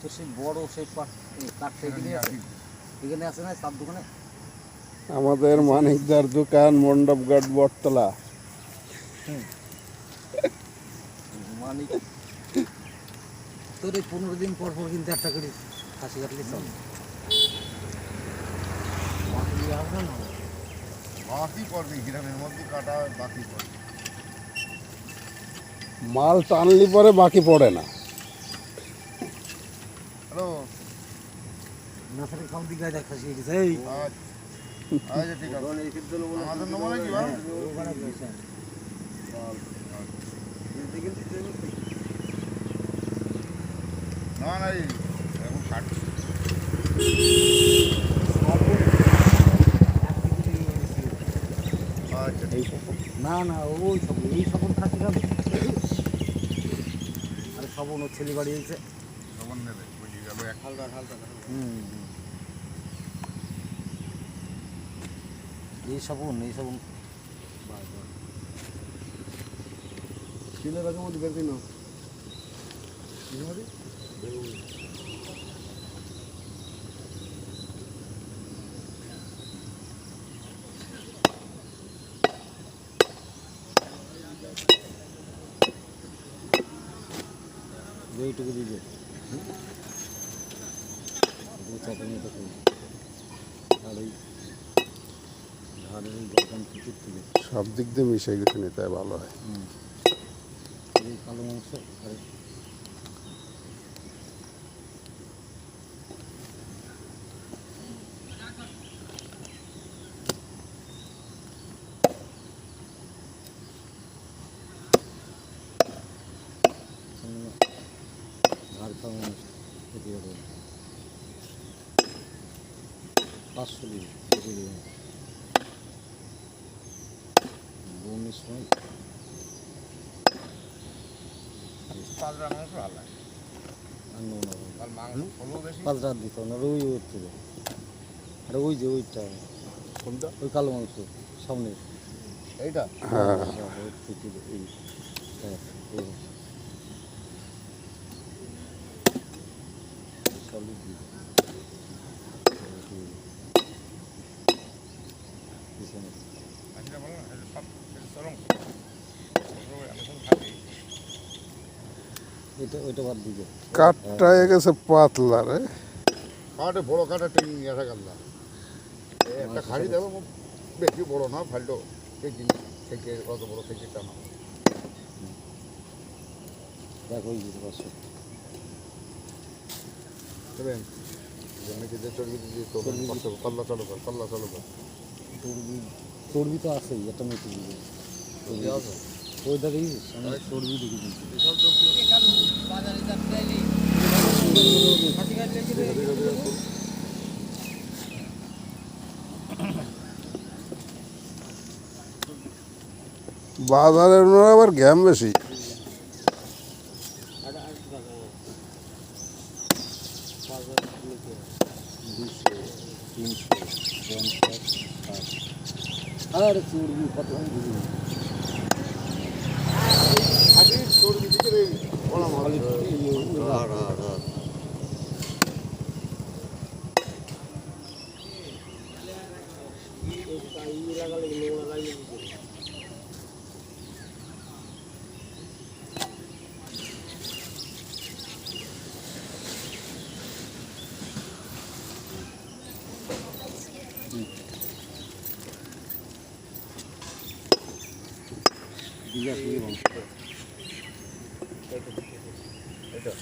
তো সেই বড় সেই পাট কাঠটা এখানে আছে এখানে আছে না সাত দোকানে? আমাদের মানিকদার দোকান মণ্ডপঘাট বটতলা। মানে তোর এই পনেরো দিন পর পর কিন্তু একটা করে খাসি কাটলে চল। বাকি করবি গ্রামের মধ্যে কাটা বাকি করবি মাল টানলি পরে বাকি পড়ে না। না থাকে খাওয়া দিকে দেখ খাসি গেছে এই। আচ্ছা। আচ্ছা ঠিক আছে। আমাদের নম্বর ওখানে। না না এখন আচ্ছা না না ওই সব এই সবন খাসি খাবে আরে সবন ওর ছেলে বাড়ি হয়েছে। সবার নেবে বুঝে গেল এক। হালকা হালকা হুম। এই সবন এই সবন। এইটুকু দিবে তো করব আর এই ধারের এই বাগান থেকে তুলে সব দিক দিয়ে মিশে গেছে নিতে ভালো হয়। কালো মাংস পাঁচশো দিবি দেবে পাঁচটা মাংস আলাদা আনন্দ হবে আর মাংস দিত না ওই হচ্ছে আর ওই যে ওইটা কোনটা ওই কালো মাংস সামনে এইটা হ্যাঁ এই এই। আচ্ছা বলো না এটা সব চরম দিবে কাঠটা হয়ে গেছে পাতলা রে। কাটে বড় কাটা ট্রেন এসে গেল একটা খাড়ি দেবো বেশি বড় না ফাল্টো কেজি থেকে অত বড় থেকে টানা দেখো ওই দিতে পারছ দেবেন? জমিকে যে চর্বি দিয়ে তো চর্বি পাল্লা চালু কর পাল্লা চালু কর। চর্বি তো আছেই একটা মেটে দিবে ওই আমি চর্বি দেখি বাজারের ওনার আবার ঘ্যাম বেশি। দুশো তিনশো পঞ্চাশ ষাট আর চর্বি কত দিবি খালি চর্বি দিকে রে বলা মাল দিঘা থেকে এটা